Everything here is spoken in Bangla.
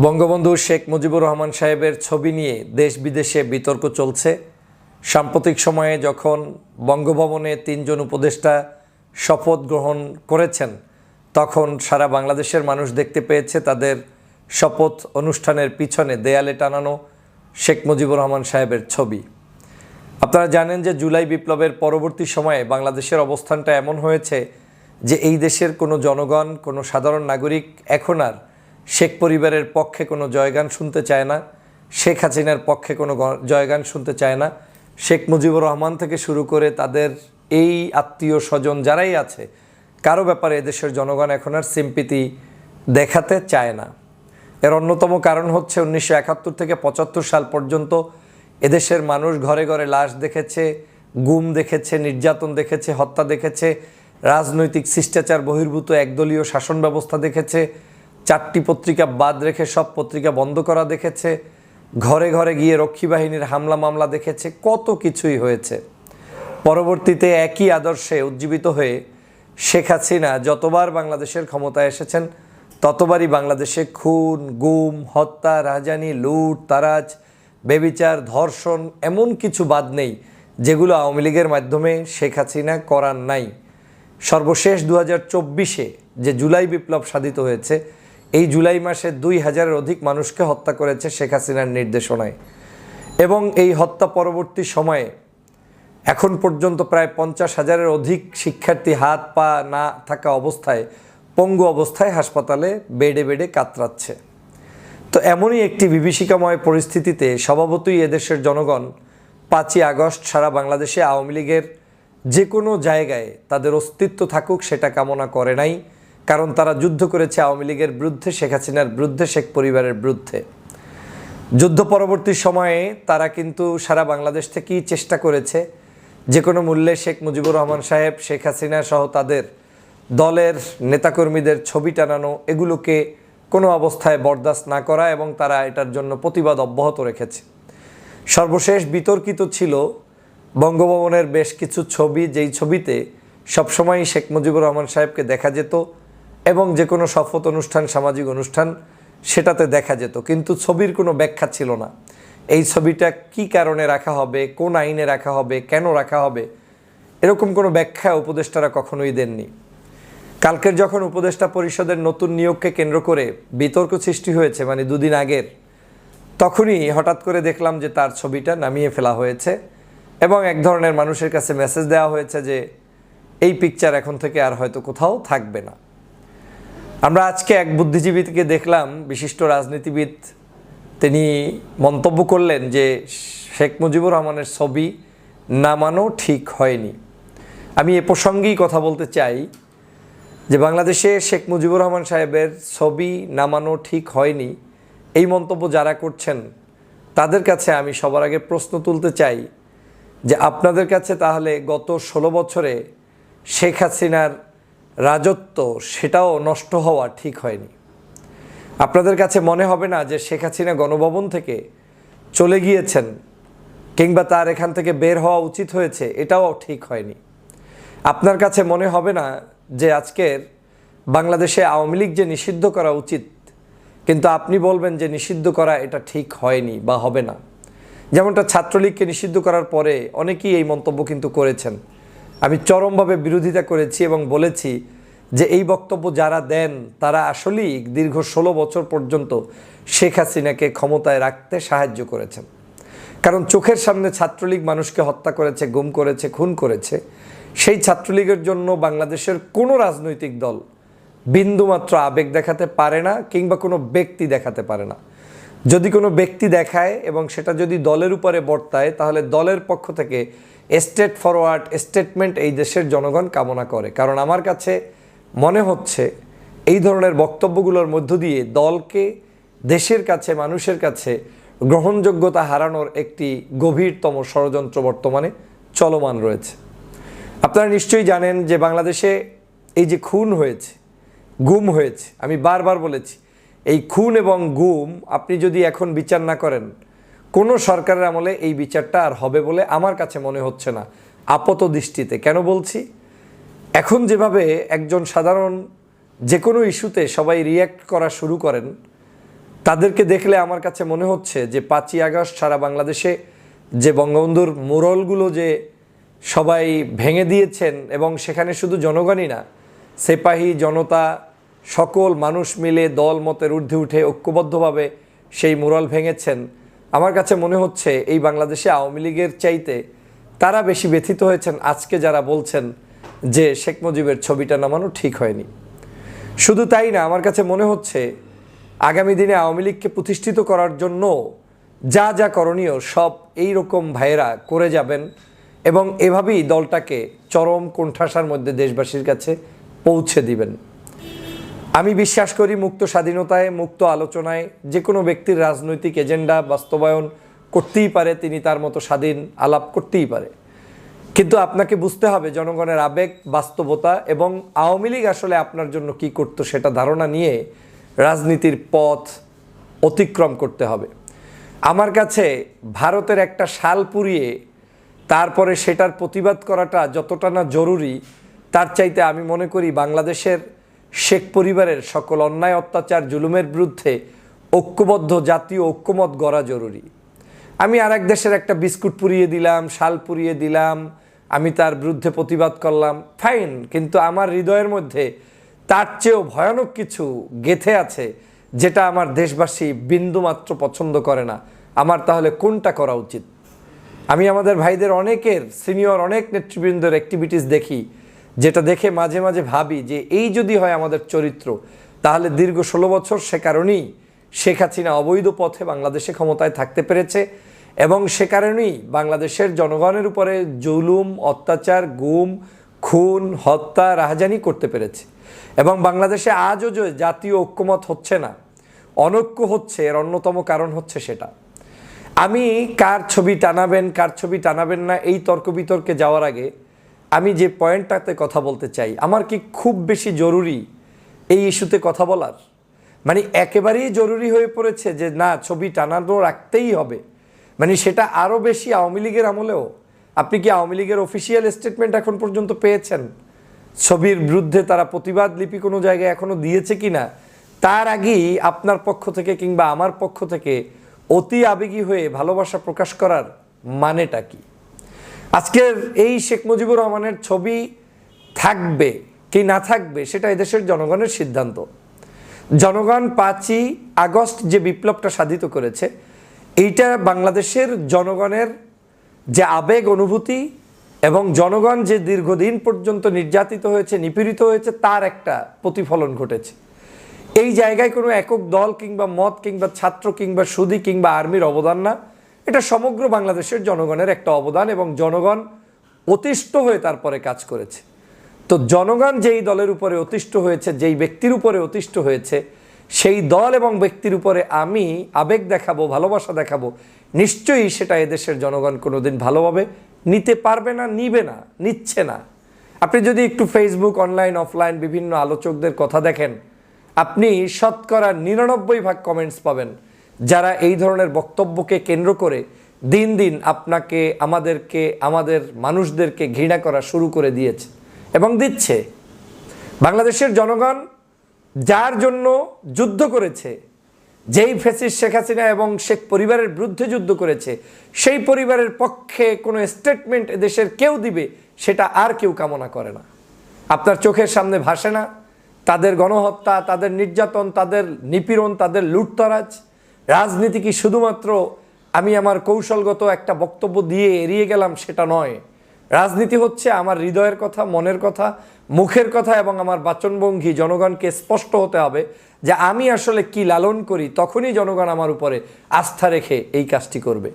বঙ্গবন্ধু শেখ মুজিবুর রহমান সাহেবের ছবি নিয়ে দেশ বিদেশে বিতর্ক চলছে। সাম্প্রতিক সময়ে যখন বঙ্গভবনে তিনজন উপদেষ্টা শপথ গ্রহণ করেছেন, তখন সারা বাংলাদেশের মানুষ দেখতে পেয়েছে তাদের শপথ অনুষ্ঠানের পিছনে দেয়ালে টানানো শেখ মুজিবুর রহমান সাহেবের ছবি। আপনারা জানেন যে জুলাই বিপ্লবের পরবর্তী সময়ে বাংলাদেশের অবস্থানটা এমন হয়েছে যে এই দেশের কোনো জনগণ, কোনো সাধারণ নাগরিক এখন আর শেখ পরিবারের পক্ষে কোনো জয়গান শুনতে চায় না, শেখ হাসিনার পক্ষে কোনো জয়গান শুনতে চায় না। শেখ মুজিবুর রহমান থেকে শুরু করে তাদের এই আত্মীয় স্বজন যারাই আছে, কারও ব্যাপারে এদেশের জনগণ এখন আর সিম্পিতি দেখাতে চায় না। এর অন্যতম কারণ হচ্ছে উনিশশো একাত্তর থেকে পঁচাত্তর সাল পর্যন্ত এদেশের মানুষ ঘরে ঘরে লাশ দেখেছে, গুম দেখেছে, নির্যাতন দেখেছে, হত্যা দেখেছে, রাজনৈতিক শিষ্টাচার বহির্ভূত একদলীয় শাসন ব্যবস্থা দেখেছে চারটি পত্রিকা বাদ রেখে সব পত্রিকা বন্ধ করা দেখেছে। ঘরে ঘরে গিয়ে রক্ষী বাহিনীর হামলা মামলা দেখেছে। কত কিছুই হয়েছে। পরবর্তীতে একই আদর্শে উজ্জীবিত হয়ে শেখ হাসিনা যতবার বাংলাদেশের ক্ষমতায় এসেছেন, ততবারই বাংলাদেশে খুন, গুম, হত্যা রাজানি লুট, তারাজ, বেবিচার, ধর্ষণ এমন কিছু বাদ নেই, যেগুলো আওয়ামী লীগের মাধ্যমে শেখ হাসিনা করার নাই। সর্বশেষ দু হাজার যে জুলাই বিপ্লব সাধিত হয়েছে এই জুলাই মাসে দুই হাজারের অধিক মানুষকে হত্যা করেছে শেখ হাসিনার নির্দেশনায়। এবং এই হত্যা পরবর্তী সময়ে এখন পর্যন্ত প্রায় পঞ্চাশ হাজারের অধিক শিক্ষার্থী হাত পা না থাকা অবস্থায়, পঙ্গু অবস্থায় হাসপাতালে বেডে বেডে কাতরাচ্ছে। তো এমনই একটি বিভীষিকাময় পরিস্থিতিতে স্বভাবতই এদেশের জনগণ পাঁচই আগস্ট সারা বাংলাদেশে আওয়ামী লীগের যে কোনো জায়গায় তাদের অস্তিত্ব থাকুক সেটা কামনা করে নাই। কারণ তারা যুদ্ধ করেছে আওয়ামী লীগের বিরুদ্ধে, শেখ হাসিনার বিরুদ্ধে, শেখ পরিবারের বিরুদ্ধে। যুদ্ধ পরবর্তী সময়ে তারা কিন্তু সারা বাংলাদেশ থেকেই চেষ্টা করেছে যে কোনো মূল্যে শেখ মুজিবুর রহমান সাহেব, শেখ হাসিনা সহ তাদের দলের নেতাকর্মীদের ছবি টানানো, এগুলোকে কোনো অবস্থায় বরদাস্ত না করা এবং তারা এটার জন্য প্রতিবাদ অব্যাহত রেখেছে। সর্বশেষ বিতর্কিত ছিল বঙ্গভবনের বেশ কিছু ছবি, যেই ছবিতে সবসময়ই শেখ মুজিবুর রহমান সাহেবকে দেখা যেত। এবং যে কোনো শপথ অনুষ্ঠান, সামাজিক অনুষ্ঠান, সেটাতে দেখা যেত। কিন্তু ছবির কোনো ব্যাখ্যা ছিল না। এই ছবিটা কি কারণে রাখা হবে, কোন আইনে রাখা হবে, কেন রাখা হবে, এরকম কোনো ব্যাখ্যা উপদেষ্টারা কখনোই দেননি। কালকের যখন উপদেষ্টা পরিষদের নতুন নিয়োগকে কেন্দ্র করে বিতর্ক সৃষ্টি হয়েছে মানে দুদিন আগের, তখনই হঠাৎ করে দেখলাম যে তার ছবিটা নামিয়ে ফেলা হয়েছে এবং এক ধরনের মানুষের কাছে মেসেজ দেওয়া হয়েছে যে, এই পিকচার এখন থেকে আর হয়তো কোথাও থাকবে না। আমরা আজকে এক বুদ্ধিজীবীকে দেখলাম, বিশিষ্ট রাজনীতিবিদ। তিনি মন্তব্য করলেন যে, শেখ মুজিবুর রহমানের ছবি নামানো ঠিক হয়নি। আমি এ প্রসঙ্গেই কথা বলতে চাই যে, বাংলাদেশে শেখ মুজিবুর রহমান সাহেবের ছবি নামানো ঠিক হয়নি। এই মন্তব্য যারা করছেন, তাদের কাছে আমি সবার আগে প্রশ্ন তুলতে চাই যে, আপনাদের কাছে তাহলে গত ষোলো বছরে শেখ হাসিনার রাজত্ব, সেটাও নষ্ট হওয়া ঠিক হয়নি। আপনাদের কাছে মনে হবে না যে শেখ হাসিনা গণভবন থেকে চলে গিয়েছেন কিংবা তার এখান থেকে বের হওয়া উচিত হয়েছে, এটাও ঠিক হয়নি। আপনার কাছে মনে হবে না যে আজকের বাংলাদেশে আওয়ামী লীগ যে নিষিদ্ধ করা উচিত, কিন্তু আপনি বলবেন যে নিষিদ্ধ করা এটা ঠিক হয়নি বা হবে না। যেমনটা ছাত্রলীগকে নিষিদ্ধ করার পরে অনেকেই এই মন্তব্য কিন্তু করেছেন। আমি চরমভাবে বিরোধিতা করেছি এবং বলেছি যে এই বক্তব্য যারা দেন, তারা আসলেই দীর্ঘ ষোলো বছর পর্যন্ত শেখ হাসিনাকে ক্ষমতায় রাখতে সাহায্য করেছেন। কারণ চোখের সামনে ছাত্রলীগ মানুষকে হত্যা করেছে, গুম করেছে, খুন করেছে, সেই ছাত্রলীগের জন্য বাংলাদেশের কোনো রাজনৈতিক দল বিন্দুমাত্র আবেগ দেখাতে পারে না কিংবা কোনো ব্যক্তি দেখাতে পারে না। যদি কোনো ব্যক্তি দেখায় এবং সেটা যদি দলের উপরে বর্তায়, তাহলে দলের পক্ষ থেকে স্টেট ফরওয়ার্ড স্টেটমেন্ট এই দেশের জনগণ কামনা করে। কারণ আমার কাছে মনে হচ্ছে এই ধরনের বক্তব্যগুলোর মধ্য দিয়ে দলকে দেশের কাছে, মানুষের কাছে গ্রহণযোগ্যতা হারানোর একটি গভীরতম ষড়যন্ত্র বর্তমানে চলমান রয়েছে। আপনারা নিশ্চয়ই জানেন যে বাংলাদেশে এই যে খুন হয়েছে, গুম হয়েছে, আমি বারবার বলেছি, এই খুন এবং গুম আপনি যদি এখন বিচার না করেন কোনো সরকারের আমলে এই বিচারটা আর হবে বলে আমার কাছে মনে হচ্ছে না। আপাত দৃষ্টিতে কেন বলছি? এখন যেভাবে একজন সাধারণ যে কোনো ইস্যুতে সবাই রিয়্যাক্ট করা শুরু করেন, তাদেরকে দেখলে আমার কাছে মনে হচ্ছে যে পাঁচই আগস্ট সারা বাংলাদেশে যে বঙ্গবন্ধুর মুরলগুলো যে সবাই ভেঙে দিয়েছেন এবং সেখানে শুধু জনগণই না, সেপাহী জনতা, সকল মানুষ মিলে দল মতের ঊর্ধ্বে উঠে ঐক্যবদ্ধভাবে সেই মুরল ভেঙেছেন আমার কাছে মনে হচ্ছে এই বাংলাদেশে আওয়ামী লীগের চাইতে তারা বেশি ব্যথিত হয়েছেন আজকে যারা বলছেন যে শেখ মুজিবের ছবিটা নামানো ঠিক হয়নি। শুধু তাই না, আমার কাছে মনে হচ্ছে আগামী দিনে আওয়ামী লীগকে প্রতিষ্ঠিত করার জন্য যা যা করণীয় সব এই রকম ভাইয়েরা করে যাবেন এবং এভাবেই দলটাকে চরম কোণঠাসার মধ্যে দেশবাসীর কাছে পৌঁছে দিবেন। আমি বিশ্বাস করি মুক্ত স্বাধীনতায়, মুক্ত আলোচনায় যে কোনো ব্যক্তির রাজনৈতিক এজেন্ডা বাস্তবায়ন করতেই পারে, তিনি তার মতো স্বাধীন আলাপ করতেই পারে। কিন্তু আপনাকে বুঝতে হবে জনগণের আবেগ, বাস্তবতা এবং আওয়ামী লীগ আসলে আপনার জন্য কি করতো সেটা ধারণা নিয়ে রাজনীতির পথ অতিক্রম করতে হবে। আমার কাছে ভারতের একটা শাল পুড়িয়ে তারপরে সেটার প্রতিবাদ করাটা যতটা না জরুরি, তার চাইতে আমি মনে করি বাংলাদেশের শেখ পরিবারের সকল অন্যায়, অত্যাচার, জুলুমের বিরুদ্ধে ঐক্যবদ্ধ জাতীয় ঐক্যমত গড়া জরুরি। আমি আর দেশের একটা বিস্কুট পুড়িয়ে দিলাম, শাল পুড়িয়ে দিলাম, আমি তার বিরুদ্ধে প্রতিবাদ করলাম। ফাইন কিন্তু আমার হৃদয়ের মধ্যে তার চেয়েও ভয়ানক কিছু গেথে আছে, যেটা আমার দেশবাসী বিন্দুমাত্র পছন্দ করে না। আমার তাহলে কোনটা করা উচিত? আমি আমাদের ভাইদের অনেকের সিনিয়র অনেক নেতৃবৃন্দের অ্যাক্টিভিটিস দেখি যেটা দেখে মাঝে মাঝে ভাবি যে এই যদি হয় আমাদের চরিত্র, তাহলে দীর্ঘ ষোলো বছর সে কারণেই শেখ হাসিনা অবৈধ পথে বাংলাদেশে ক্ষমতায় থাকতে পেরেছে এবং সে কারণেই বাংলাদেশের জনগণের উপরে জুলুম, অত্যাচার, গুম, খুন, হত্যা, রাহাজানি করতে পেরেছে। এবং বাংলাদেশে আজও যে জাতীয় ঐক্যমত হচ্ছে না, অনৈক্য হচ্ছে, এর অন্যতম কারণ হচ্ছে সেটা। আমি কার ছবি টানাবেন, কার ছবি টানাবেন না, এই তর্ক বিতর্কে যাওয়ার আগে আমি যে পয়েন্টটাতে কথা বলতে চাই, আমার কি খুব বেশি জরুরি এই ইস্যুতে কথা বলার? মানে একেবারেই জরুরি হয়ে পড়েছে যে না, ছবি টানানো রাখতেই হবে। মানে সেটা আরও বেশি আওয়ামী লীগের আমলেও। আপনি কি আওয়ামী লীগের অফিসিয়াল স্টেটমেন্ট এখন পর্যন্ত পেয়েছেন? ছবির বিরুদ্ধে তারা প্রতিবাদ লিপি কোনো জায়গায় এখনও দিয়েছে কিনা? তার আগেই আপনার পক্ষ থেকে কিংবা আমার পক্ষ থেকে অতি আবেগী হয়ে ভালোবাসা প্রকাশ করার মানেটা কি? আজকের এই শেখ মুজিবুর রহমানের ছবি থাকবে কি না থাকবে, সেটা এদেশের জনগণের সিদ্ধান্ত। জনগণ পাঁচই আগস্ট যে বিপ্লবটা সাধিত করেছে, এইটা বাংলাদেশের জনগণের যে আবেগ, অনুভূতি এবং জনগণ যে দীর্ঘদিন পর্যন্ত নির্যাতিত হয়েছে, নিপীড়িত হয়েছে, তার একটা প্রতিফলন ঘটেছে। এই জায়গায় কোনো একক দল কিংবা মত কিংবা ছাত্র কিংবা সুদী কিংবা আর্মির অবদান না। এটা সমগ্র বাংলাদেশের জনগণের একটা অবদান এবং জনগণ অতিষ্ঠ হয়ে তারপরে কাজ করেছে। তো জনগণ যেই দলের উপরে অতিষ্ঠ হয়েছে, যেই ব্যক্তির উপরে অতিষ্ঠ হয়েছে, সেই দল এবং ব্যক্তির উপরে আমি আবেগ দেখাবো, ভালোবাসা দেখাবো, নিশ্চয়ই সেটা এদেশের জনগণ কোনোদিন ভালোভাবে নিতে পারবে না, নিবে না, নিচ্ছে না। আপনি যদি একটু ফেসবুক অনলাইন অফলাইন বিভিন্ন আলোচকদের কথা দেখেন, আপনি শতকরা নিরানব্বই ভাগ কমেন্টস পাবেন। যারা এই ধরনের বক্তব্যকে কেন্দ্র করে দিন দিন আপনাকে আমাদেরকে, আমাদের মানুষদেরকে ঘৃণা করা শুরু করে দিয়েছে এবং দিচ্ছে। বাংলাদেশের জনগণ যার জন্য যুদ্ধ করেছে, যেই ফেসিস শেখ হাসিনা এবং শেখ পরিবারের বিরুদ্ধে যুদ্ধ করেছে, সেই পরিবারের পক্ষে কোনো স্টেটমেন্ট দেশের কেউ দিবে সেটা আর কেউ কামনা করে না। আপনার চোখের সামনে ভাসে না। তাদের গণহত্যা, তাদের নির্যাতন, তাদের নিপীড়ন, তাদের লুটতরাজ রাজনীতি কি শুধুমাত্র আমি আমার কৌশলগত একটা বক্তব্য দিয়ে এড়িয়ে গেলাম সেটা নয়। রাজনীতি হচ্ছে আমার হৃদয়ের কথা, মনের কথা, মুখের কথা এবং আমার বাচনভঙ্গি জনগণকে স্পষ্ট হতে হবে যে আমি আসলে কি লালন করি, তখনই জনগণ আমার উপরে আস্থা রেখে এই কাজটি করবে।